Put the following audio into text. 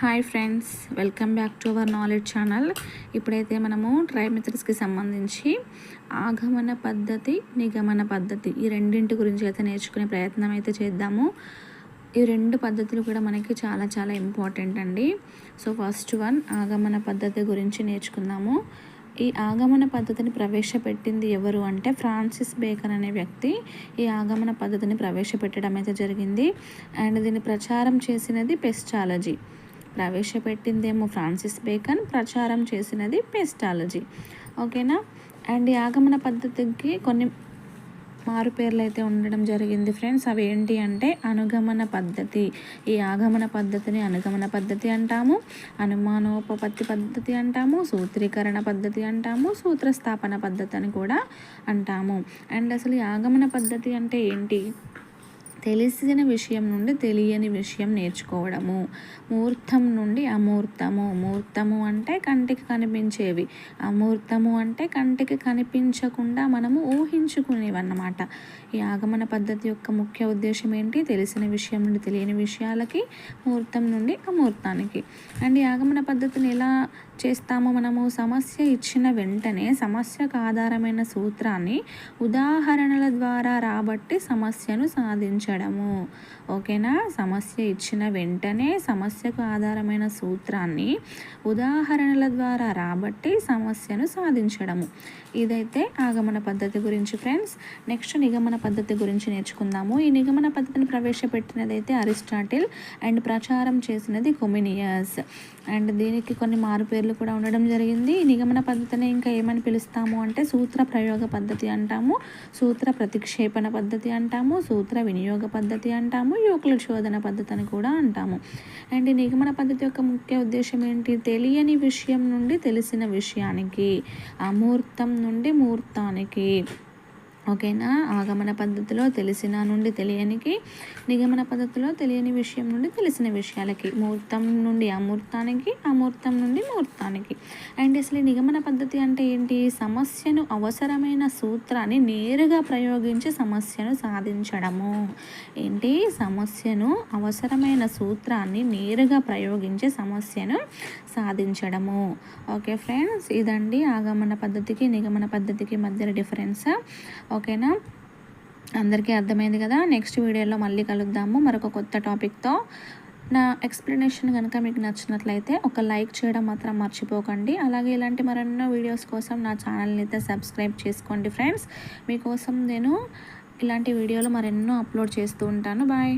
Hi friends welcome back to our knowledge channel. ఇప్పుడైతే మనము ట్రైమెథడ్స్కి సంబంధించి ఆగమన పద్ధతి నిగమన పద్ధతి ఈ రెండింటి గురించి అయితే నేర్చుకునే ప్రయత్నం అయితే చేద్దాము. ఈ రెండు పద్ధతులు కూడా మనకి చాలా చాలా ఇంపార్టెంట్ అండి. సో ఫస్ట్ వన్ ఆగమన పద్ధతి గురించి నేర్చుకుందాము. ఈ ఆగమన పద్ధతిని ప్రవేశపెట్టింది ఎవరు అంటే ఫ్రాన్సిస్ బేకర్ అనే వ్యక్తి. ఈ ఆగమన పద్ధతిని ప్రవేశపెట్టడం అయితే జరిగింది. అండ్ దీన్ని ప్రచారం చేసినది పెస్టాలజీ. ప్రవేశపెట్టిందేమో ఫ్రాన్సిస్ బేకన్. ప్రచారం చేసినది పెస్టాలజీ. ఓకేనా? అండ్ ఈ ఆగమన పద్ధతికి కొన్ని మారు పేర్లు అయితే ఉండడం జరిగింది ఫ్రెండ్స్. అవి ఏంటి అంటే అనుగమన పద్ధతి. ఈ ఆగమన పద్ధతిని అనుగమన పద్ధతి అంటాము. అనుమానోపపత్తి పద్ధతి అంటాము. సూత్రీకరణ పద్ధతి అంటాము. సూత్రస్థాపన పద్ధతి అని కూడా అంటాము. అండ్ అసలు ఈ ఆగమన పద్ధతి అంటే ఏంటి? తెలిసిన విషయం నుండి తెలియని విషయం నేర్చుకోవడము. మూర్తం నుండి అమూర్తము. మూర్తము అంటే కంటికి కనిపించేవి. అమూర్తము అంటే కంటికి కనిపించకుండా మనము ఊహించుకునేవన్నమాట. ఈ ఆగమన పద్ధతి యొక్క ముఖ్య ఉద్దేశం ఏంటి? తెలిసిన విషయం నుండి తెలియని విషయాలకి ముహూర్తం నుండి అమూర్తానికి. అండ్ ఈ ఆగమన పద్ధతిని ఎలా చేస్తామో మనము సమస్య ఇచ్చిన వెంటనే సమస్యకు ఆధారమైన సూత్రాన్ని ఉదాహరణల ద్వారా రాబట్టి సమస్యను సాధించడం. సాధించడము ఓకేనా? సమస్య ఇచ్చిన వెంటనే సమస్యకు ఆధారమైన సూత్రాన్ని ఉదాహరణల ద్వారా రాబట్టి సమస్యను సాధించడము. ఇదైతే ఆగమన పద్ధతి గురించి ఫ్రెండ్స్. నెక్స్ట్ నిగమన పద్ధతి గురించి నేర్చుకుందాము. ఈ నిగమన పద్ధతిని ప్రవేశపెట్టినదైతే అరిస్టాటిల్ అండ్ ప్రచారం చేసినది కొమినియస్. అండ్ దీనికి కొన్ని మారు పేర్లు కూడా ఉండడం జరిగింది. ఈ నిగమన పద్ధతిని ఇంకా ఏమని పిలుస్తాము అంటే సూత్ర ప్రయోగ పద్ధతి అంటాము సూత్ర ప్రతిక్షేపణ పద్ధతి అంటాము సూత్ర వినియోగ పద్ధతి అంటాము యూక్లిడ్ శోధన పద్ధతి అని కూడా అంటాము. అండ్ నిగమన పద్ధతి యొక్క ముఖ్య ఉద్దేశం ఏంటి? తెలియని విషయం నుండి తెలిసిన విషయానికి అమూర్తం నుండి మూర్తానికి. ఓకేనా? ఆగమన పద్ధతిలో తెలిసిన నుండి తెలియనికి నిగమన పద్ధతిలో తెలియని విషయం నుండి తెలిసిన విషయాలకి ముహూర్తం నుండి అమూర్తానికి అమూర్తం నుండి ముహూర్తానికి. అండ్ అసలు నిగమన పద్ధతి అంటే ఏంటి? సమస్యను అవసరమైన సూత్రాన్ని నేరుగా ప్రయోగించి సమస్యను సాధించడము. ఏంటి? సమస్యను అవసరమైన సూత్రాన్ని నేరుగా ప్రయోగించి సమస్యను సాధించడము. ఓకే ఫ్రెండ్స్ ఇదండి ఆగమన పద్ధతికి నిగమన పద్ధతికి మధ్య డిఫరెన్స్. ఓకేనా? అందరికీ అర్థమైంది కదా? నెక్స్ట్ వీడియోలో మళ్ళీ కలుద్దాము. మరొక కొత్త టాపిక్తో. నా ఎక్స్ప్లెనేషన్ కనుక మీకు నచ్చినట్లయితే ఒక లైక్ చేయడం మాత్రం మర్చిపోకండి. అలాగే ఇలాంటి మరెన్నో వీడియోస్ కోసం నా ఛానల్ని అయితే సబ్స్క్రైబ్ చేసుకోండి ఫ్రెండ్స్. మీకోసం నేను ఇలాంటి వీడియోలు మరెన్నో అప్లోడ్ చేస్తూ ఉంటాను. బాయ్.